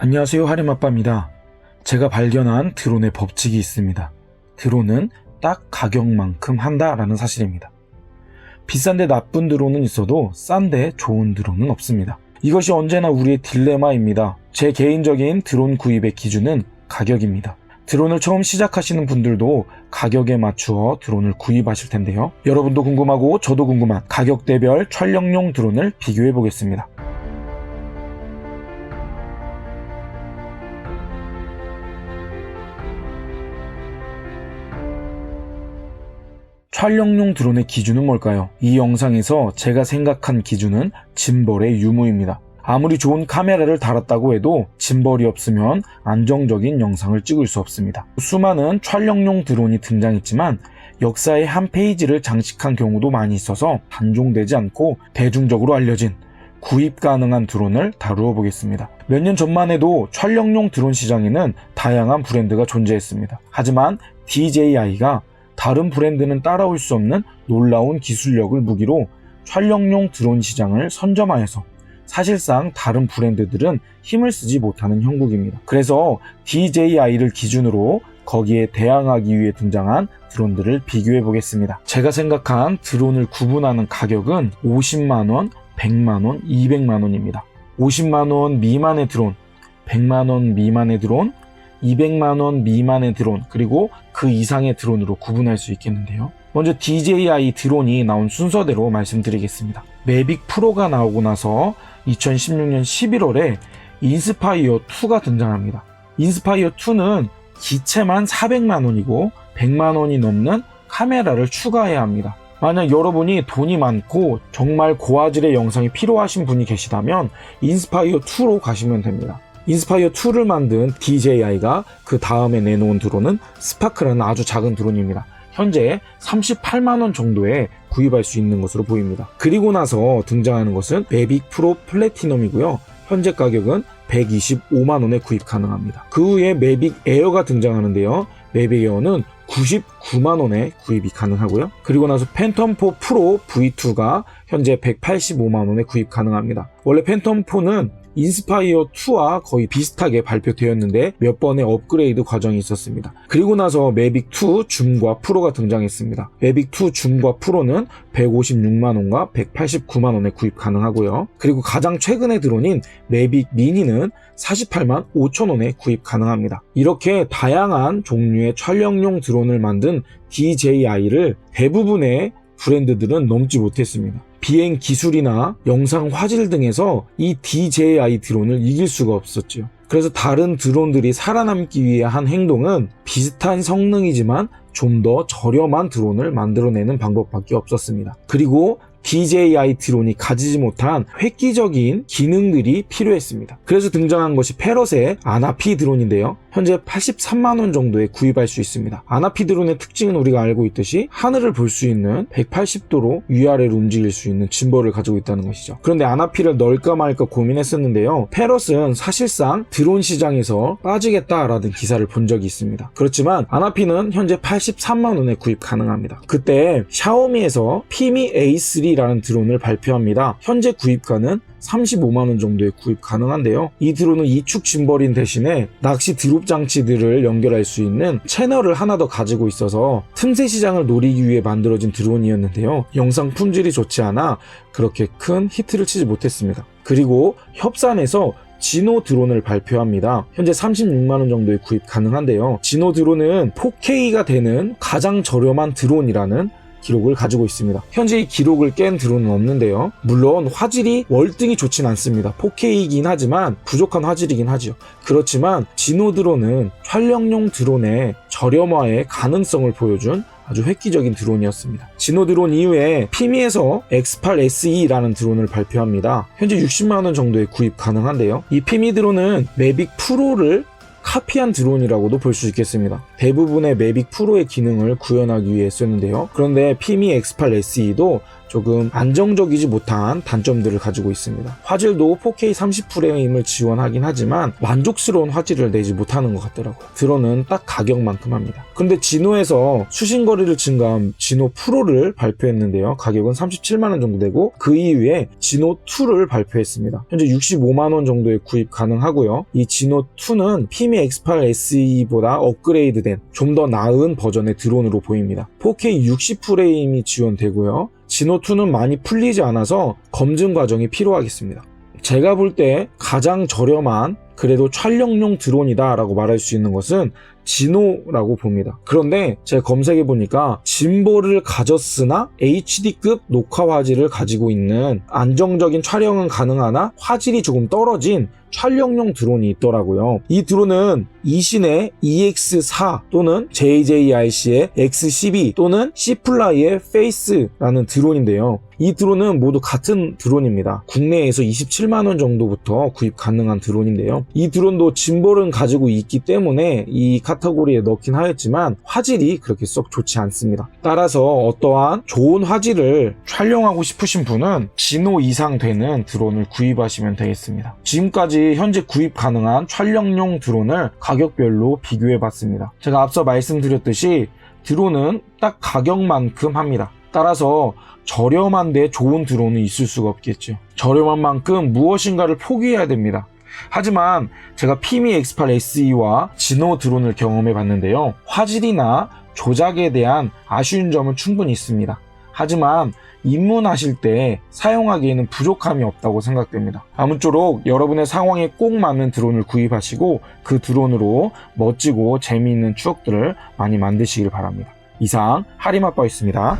안녕하세요 하림아빠입니다. 제가 발견한 드론의 법칙이 있습니다. 드론은 딱 가격만큼 한다라는 사실입니다. 비싼데 나쁜 드론은 있어도 싼데 좋은 드론은 없습니다. 이것이 언제나 우리의 딜레마입니다. 제 개인적인 드론 구입의 기준은 가격입니다. 드론을 처음 시작하시는 분들도 가격에 맞추어 드론을 구입하실 텐데요. 여러분도 궁금하고 저도 궁금한 가격대별 촬영용 드론을 비교해 보겠습니다. 촬영용 드론의 기준은 뭘까요? 이 영상에서 제가 생각한 기준은 짐벌의 유무입니다. 아무리 좋은 카메라를 달았다고 해도 짐벌이 없으면 안정적인 영상을 찍을 수 없습니다. 수많은 촬영용 드론이 등장했지만 역사의 한 페이지를 장식한 경우도 많이 있어서 단종되지 않고 대중적으로 알려진 구입 가능한 드론을 다루어 보겠습니다. 몇 년 전만 해도 촬영용 드론 시장에는 다양한 브랜드가 존재했습니다. 하지만 DJI가 다른 브랜드는 따라올 수 없는 놀라운 기술력을 무기로 촬영용 드론 시장을 선점하여서 사실상 다른 브랜드들은 힘을 쓰지 못하는 형국입니다. 그래서 DJI를 기준으로 거기에 대항하기 위해 등장한 드론들을 비교해 보겠습니다. 제가 생각한 드론을 구분하는 가격은 50만원, 100만원, 200만원입니다. 50만원 미만의 드론, 100만원 미만의 드론, 200만원 미만의 드론, 그리고 그 이상의 드론으로 구분할 수 있겠는데요. 먼저 DJI 드론이 나온 순서대로 말씀드리겠습니다. 매빅 프로가 나오고 나서 2016년 11월에 인스파이어 2가 등장합니다. 인스파이어 2는 기체만 400만 원이고 100만 원이 넘는 카메라를 추가해야 합니다. 만약 여러분이 돈이 많고 정말 고화질의 영상이 필요하신 분이 계시다면 인스파이어 2로 가시면 됩니다. 인스파이어 2를 만든 DJI가 그 다음에 내놓은 드론은 스파크라는 아주 작은 드론입니다. 현재 38만원 정도에 구입할 수 있는 것으로 보입니다. 그리고 나서 등장하는 것은 매빅 프로 플래티넘이고요. 현재 가격은 125만원에 구입 가능합니다. 그 후에 매빅 에어가 등장하는데요. 매빅 에어는 99만원에 구입이 가능하고요. 그리고 나서 팬텀4 프로 V2가 현재 185만원에 구입 가능합니다. 원래 팬텀4는 인스파이어 2와 거의 비슷하게 발표되었는데 몇 번의 업그레이드 과정이 있었습니다. 그리고 나서 매빅 2 줌과 프로가 등장했습니다. 매빅 2 줌과 프로는 156만 원과 189만 원에 구입 가능하고요. 그리고 가장 최근에 드론인 매빅 미니는 48만 5천 원에 구입 가능합니다. 이렇게 다양한 종류의 촬영용 드론을 만든 DJI를 대부분의 브랜드들은 넘지 못했습니다. 비행 기술이나 영상 화질 등에서 이 DJI 드론을 이길 수가 없었죠. 그래서 다른 드론들이 살아남기 위해 한 행동은 비슷한 성능이지만 좀 더 저렴한 드론을 만들어내는 방법밖에 없었습니다. 그리고 DJI 드론이 가지지 못한 획기적인 기능들이 필요했습니다. 그래서 등장한 것이 페럿의 아나피 드론인데요. 현재 83만원 정도에 구입할 수 있습니다. 아나피 드론의 특징은 우리가 알고 있듯이 하늘을 볼 수 있는 180도로 위아래로 움직일 수 있는 짐벌을 가지고 있다는 것이죠. 그런데 아나피를 넣을까 말까 고민했었는데요. 페럿은 사실상 드론 시장에서 빠지겠다라는 기사를 본 적이 있습니다. 그렇지만 아나피는 현재 83만원에 구입 가능합니다. 그때 샤오미에서 피미 A3 라는 드론을 발표합니다. 현재 구입가는 35만원 정도에 구입 가능한데요. 이 드론은 이축 짐벌인 대신에 낚시 드롭 장치들을 연결할 수 있는 채널을 하나 더 가지고 있어서 틈새 시장을 노리기 위해 만들어진 드론이었는데요. 영상 품질이 좋지 않아 그렇게 큰 히트를 치지 못했습니다. 그리고 협산에서 지노 드론을 발표합니다. 현재 36만원 정도에 구입 가능한데요. 지노 드론은 4K가 되는 가장 저렴한 드론이라는 기록을 가지고 있습니다. 현재 이 기록을 깬 드론은 없는데요. 물론 화질이 월등히 좋진 않습니다. 4K이긴 하지만 부족한 화질이긴 하죠. 그렇지만 지노 드론은 촬영용 드론의 저렴화의 가능성을 보여준 아주 획기적인 드론이었습니다. 지노 드론 이후에 피미에서 X8 SE라는 드론을 발표합니다. 현재 60만원 정도에 구입 가능한데요. 이 피미 드론은 매빅 프로를 카피한 드론이라고도 볼 수 있겠습니다. 대부분의 매빅 프로의 기능을 구현하기 위해 썼는데요. 그런데 피미 X8 SE도 조금 안정적이지 못한 단점들을 가지고 있습니다. 화질도 4K 30프레임을 지원하긴 하지만 만족스러운 화질을 내지 못하는 것 같더라고요. 드론은 딱 가격만큼 합니다. 근데 진호에서 수신거리를 증가한 진호 프로를 발표했는데요. 가격은 37만원 정도 되고 그 이후에 진호 2를 발표했습니다. 현재 65만원 정도에 구입 가능하고요. 이 진호 2는 피미 X8 SE보다 업그레이드된 좀 더 나은 버전의 드론으로 보입니다. 4K 60프레임이 지원되고요. 진호2는 많이 풀리지 않아서 검증 과정이 필요하겠습니다. 제가 볼 때 가장 저렴한 그래도 촬영용 드론이다 라고 말할 수 있는 것은 진호라고 봅니다. 그런데 제가 검색해 보니까 짐볼을 가졌으나 HD급 녹화 화질을 가지고 있는 안정적인 촬영은 가능하나 화질이 조금 떨어진 촬영용 드론이 있더라고요. 이 드론은 이신의 EX4 또는 JJRC의 X12 또는 C플라이의 페이스라는 드론인데요. 이 드론은 모두 같은 드론입니다. 국내에서 27만원 정도부터 구입 가능한 드론인데요. 이 드론도 짐볼은 가지고 있기 때문에 이 카테고리에 넣긴 하였지만 화질이 그렇게 썩 좋지 않습니다. 따라서 어떠한 좋은 화질을 촬영하고 싶으신 분은 진호 이상 되는 드론을 구입하시면 되겠습니다. 지금까지 현재 구입 가능한 촬영용 드론을 가격별로 비교해 봤습니다. 제가 앞서 말씀드렸듯이 드론은 딱 가격만큼 합니다. 따라서 저렴한데 좋은 드론은 있을 수가 없겠죠. 저렴한 만큼 무엇인가를 포기해야 됩니다. 하지만 제가 피미 X8 SE와 진호 드론을 경험해 봤는데요. 화질이나 조작에 대한 아쉬운 점은 충분히 있습니다. 하지만 입문하실 때 사용하기에는 부족함이 없다고 생각됩니다. 아무쪼록 여러분의 상황에 꼭 맞는 드론을 구입하시고 그 드론으로 멋지고 재미있는 추억들을 많이 만드시길 바랍니다. 이상 하리마빠였습니다.